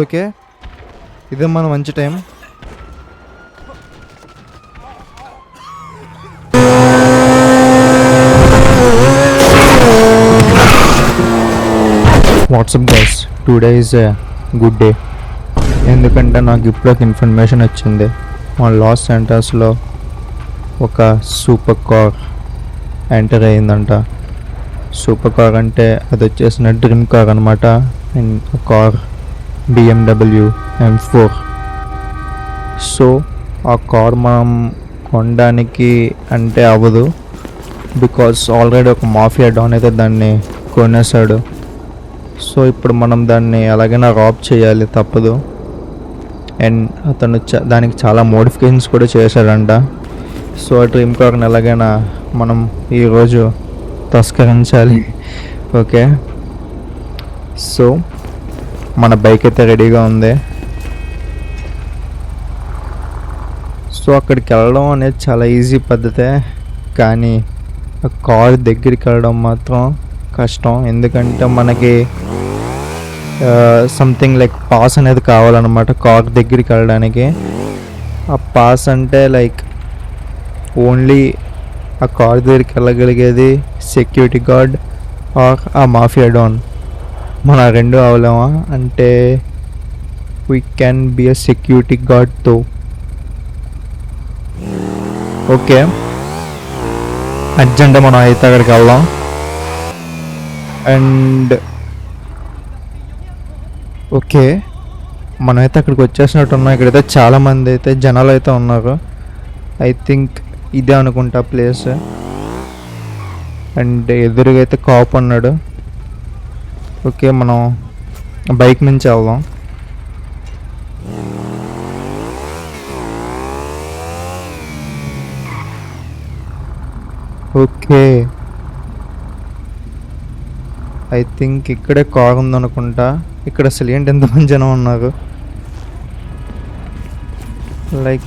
Okay ఇదే మన మంచి time what's up guys today is good day ఎందుకంటే నాకు ఇప్పుడు ఒక ఇన్ఫర్మేషన్ వచ్చింది. మా లాస్ సెంటర్స్లో ఒక సూపర్ కార్ ఎంటర్ అయిందంట సూపర్ కార్ అంటే అది వచ్చేసిన డ్రీమ్ కార్ అనమాట and car BMW M four so ఆ కార్ మనం కొనడానికి అంటే అవ్వదు. బికాస్ ఆల్రెడీ ఒక మాఫియా డాన్ అయితే దాన్ని కొనేసాడు సో ఇప్పుడు మనం దాన్ని ఎలాగైనా రాప్ చేయాలి తప్పదు. అండ్ అతను చ దానికి చాలా మోడిఫికేషన్స్ కూడా చేశాడంట. సో ఆ డ్రీమ్ కార్ని ఎలాగైనా మనం ఈరోజు తస్కరించాలి. ఓకే సో మన బైక్ అయితే రెడీగా ఉంది. సో అక్కడికి వెళ్ళడం అనేది చాలా ఈజీ పద్ధతే. కానీ ఆ కార్ దగ్గరికి వెళ్ళడం మాత్రం కష్టం. ఎందుకంటే మనకి సంథింగ్ లైక్ పాస్ అనేది కావాలన్నమాట కార్ దగ్గరికి వెళ్ళడానికి. ఆ పాస్ అంటే లైక్ ఓన్లీ ఆ కార్ దగ్గరికి వెళ్ళగలిగేది సెక్యూరిటీ గార్డ్ ఆర్ ఆ మాఫియా డౌన్ మన రెండు అవలేమా? అంటే we can be a security గార్డ్తో okay urgent మనం అయితే అక్కడికి వెళ్దాం. అండ్ ఓకే మనమైతే అక్కడికి వచ్చేసినట్టు ఉన్నాం. ఇక్కడైతే చాలా మంది అయితే జనాలు అయితే ఉన్నారు. ఐ థింక్ ఇదే అనుకుంటా ప్లేస్ అండ్ ఎదురుగా అయితే కాప్ అన్నాడు ఓకే మనం బైక్ నుంచి వెళ్దాం. ఓకే. ఐ థింక్ ఇక్కడే కార్ ఉందనుకుంటా. ఇక్కడ అసలు ఏంటి ఎంతమంది జనం ఉన్నారు? లైక్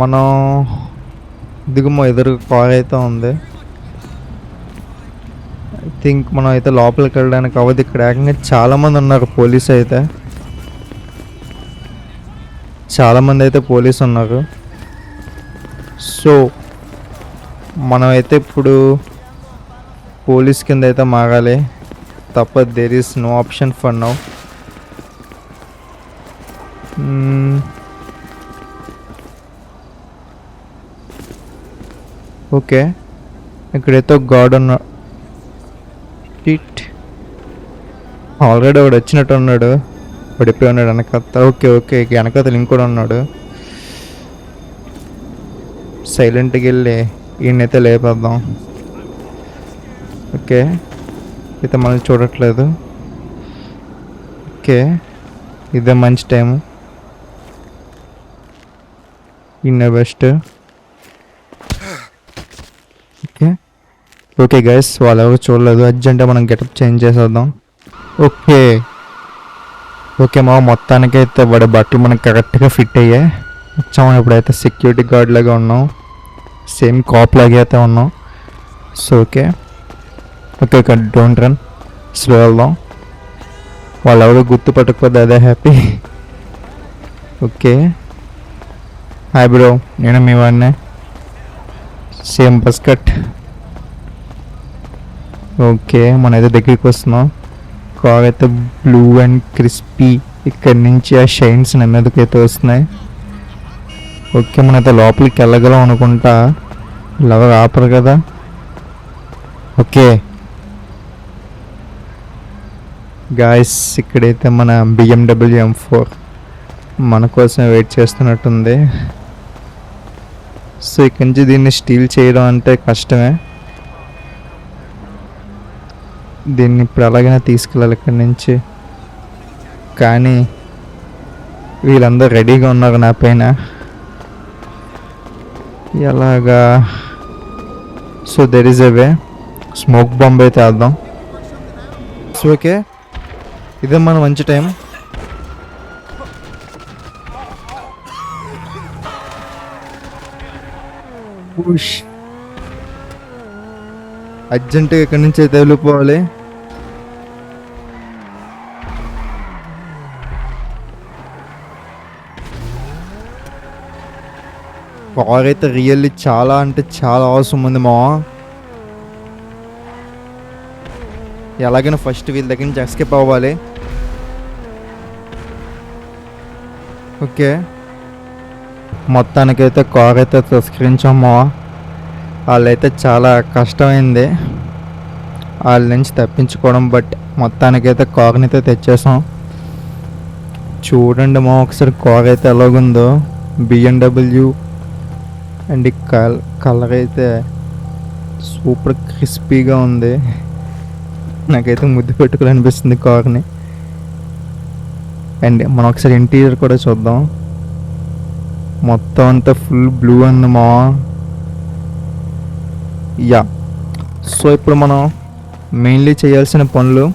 మనం దిగుమో ఎదురు కార్ అయితే ఉంది. ఐ థింక్ మనం అయితే లోపలికి వెళ్ళడానికి అవ్వదు. ఇక్కడ ఏకంగా చాలామంది ఉన్నారు పోలీస్ అయితే. చాలామంది అయితే పోలీస్ ఉన్నారు. సో మనమైతే ఇప్పుడు పోలీస్ కింద అయితే మాగాలి తప్ప there is no option for now okay ఇక్కడైతే ఒక గాడ్ ఇట్. ఆల్రెడీ వాడు వచ్చినట్టు ఉన్నాడు. పడిపోయి ఉన్నాడు వెనకత్త ఓకే ఓకే వెనకతలు ఇంకోటి ఉన్నాడు. సైలెంట్కి వెళ్ళి ఈయనైతే లేపేద్దాం. ఓకే. అయితే మనం చూడట్లేదు. ఓకే. ఇదే మంచి టైం ఇన్న బెస్ట్ ఓకే ఓకే గైస్ వాళ్ళు ఎవరు చూడలేదు. అర్జెంట్ మనం గెటప్ చేంజ్ చేసేద్దాం. ఓకే ఓకే మా మొత్తానికి అయితే వాడి బట్టలు మనం కరెక్ట్గా ఫిట్ అయ్యాయి. వచ్చాము ఇప్పుడైతే సెక్యూరిటీ గార్డ్ లాగా ఉన్నాం. సేమ్ కాప్ లాగే అయితే ఉన్నాం. So okay okay okay don't run slow వెళ్దాం. వాళ్ళు ఎవరు గుర్తుపట్టకపోతే అదే హ్యాపీ ఓకే హాయ్ బ్రో నేను మీ వాడినే. సేమ్ బస్ కట్ ఓకే మనైతే అయితే దగ్గరికి వస్తున్నాం. కార్ అయితే బ్లూ అండ్ క్రిస్పీ ఇక్కడ నుంచి ఆ షైన్స్ నా మీదకి అయితే వస్తున్నాయి? ఓకే మనైతే లోపలికి వెళ్ళగలం అనుకుంటా. లవర్ ఆపరు కదా? ఓకే. గాయస్ ఇక్కడైతే మన బిఎండబ్ల్యూ ఎం ఫోర్ మన కోసం వెయిట్ చేస్తున్నట్టుంది. సో ఇక్కడి నుంచి దీన్ని స్టీల్ చేయడం అంటే కష్టమే. దీన్ని ఇప్పుడు ఎలాగైనా తీసుకెళ్ళాలి ఇక్కడి నుంచి. కానీ వీళ్ళందరూ రెడీగా ఉన్నారు నా పైన. ఎలాగా? So there is a way smoke bomb అయితే వేద్దాం సో ఓకే ఇదే మన మంచి టైం అర్జెంటుగా ఇక్కడి నుంచి అయితే వెళ్ళిపోవాలి? కార్ అయితే రియల్లీ చాలా అంటే చాలా అవసరం ఉంది మా ఎలాగైనా ఫస్ట్ వీళ్ళ దగ్గర నుంచి ఎస్కేప్ అవ్వాలి. ఓకే. మొత్తానికైతే కార్ అయితే తస్కరించామా వాళ్ళైతే చాలా కష్టమైంది. వాళ్ళ నుంచి తప్పించుకోవడం బట్ మొత్తానికైతే కార్ని అయితే తెచ్చేసాం. చూడండి మా ఒకసారి కార్ అయితే ఎలాగుందో. బిఎండబ్ల్యూ అండ్ కల్ కలర్ అయితే సూపర్ క్రిస్పీగా ఉంది. నాకైతే ముద్దు పెట్టుకోవాలనిపిస్తుంది కార్ని అండ్ మనం ఒకసారి ఇంటీరియర్ కూడా చూద్దాం. మొత్తం అంతా ఫుల్ బ్లూ ఉంది మా యా. సో ఇప్పుడు మనం మెయిన్లీ చేయాల్సిన పనులు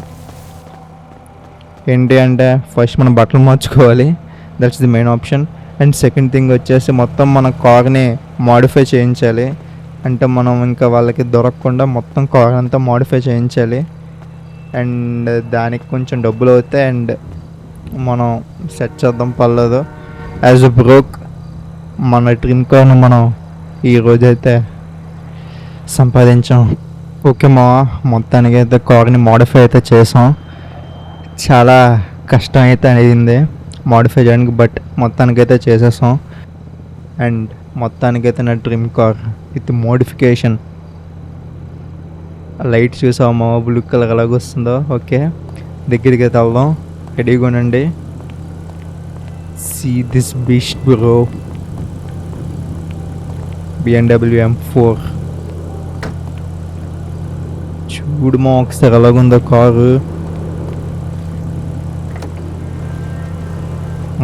ఏంటి అంటే ఫస్ట్ మనం బట్టలు మార్చుకోవాలి. That's the main option and second thing వచ్చేసి మొత్తం మన కార్ని మాడిఫై చేయించాలి. అంటే మనం ఇంకా వాళ్ళకి దొరకకుండా మొత్తం కార్ అంతా మాడిఫై చేయించాలి. అండ్ దానికి కొంచెం డబ్బులు అవుతాయి. అండ్ మనం సెట్ చేద్దాం పర్లేదు. యాజ్ అ బ్రోక్ మన డ్రీమ్ కార్ని మనం ఈరోజైతే సంపాదించాం. ఓకే మా మొత్తానికి అయితే కార్ని మోడిఫై అయితే చేసాం. చాలా కష్టం అయితే అయింది మోడిఫై చేయడానికి బట్ మొత్తానికైతే చేసేసాం. అండ్ మొత్తానికైతే నా dream car with modification light చూసామా బ్లూ కలర్ ఎలాగ వస్తుందో? ఓకే దగ్గరికి అయితే వెళ్దాం. రెడీగా ఉండండి. See this beast bro BMW M four చూడమా ఒకసారి ఎలాగుందో కారు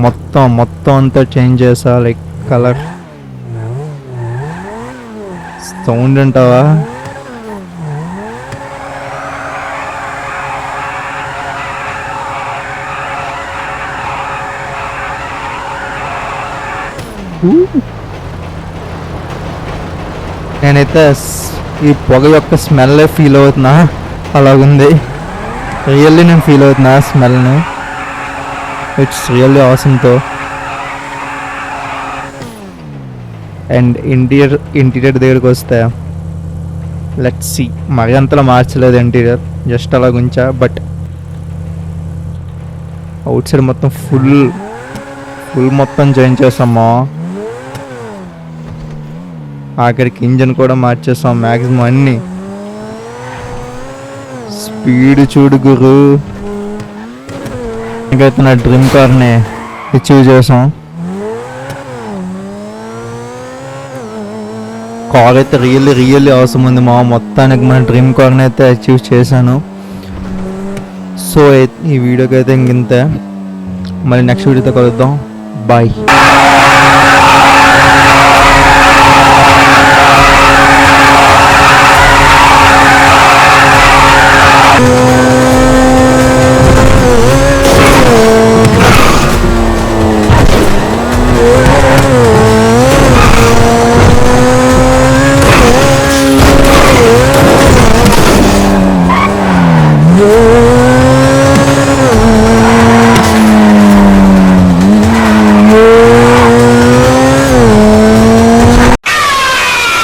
మొత్తం మొత్తం అంతా చేంజ్ చేసా లైక్ కలర్ సౌండ్ అంటావా? నేనైతే ఈ పొగ యొక్క స్మెల్ ఫీల్ అవుతున్నా? అలాగుంది. రియల్లీ నేను ఫీల్ అవుతున్నా స్మెల్ని ఇట్స్ రియల్లీ ఆసమ్తో అండ్ ఇంటీరియర్ ఇంటీరియర్ దగ్గరికి వస్తే లెట్ సి మరి అంతలా మార్చలేదు ఇంటీరియర్ జస్ట్ అలా ఉంచా బట్ అవుట్ సైడ్ మొత్తం ఫుల్ ఫుల్ మొత్తం చేంజ్ చేస్తామా ఆఖరికి ఇంజన్ కూడా మార్చేసాం మ్యాక్సిమం అన్ని. స్పీడ్ చూడు గురు. ఇంకైతే నా డ్రీమ్ కార్ని అచీవ్ చేసాం. కార్ అయితే రియల్లీ రియల్లీ అవసరం ఉంది మా మొత్తానికి మన డ్రీమ్ కార్ని అయితే అచీవ్ చేశాను. సో ఈ వీడియోకి అయితే ఇంకింతే మళ్ళీ నెక్స్ట్ వీడియోతో కలుద్దాం. బాయ్.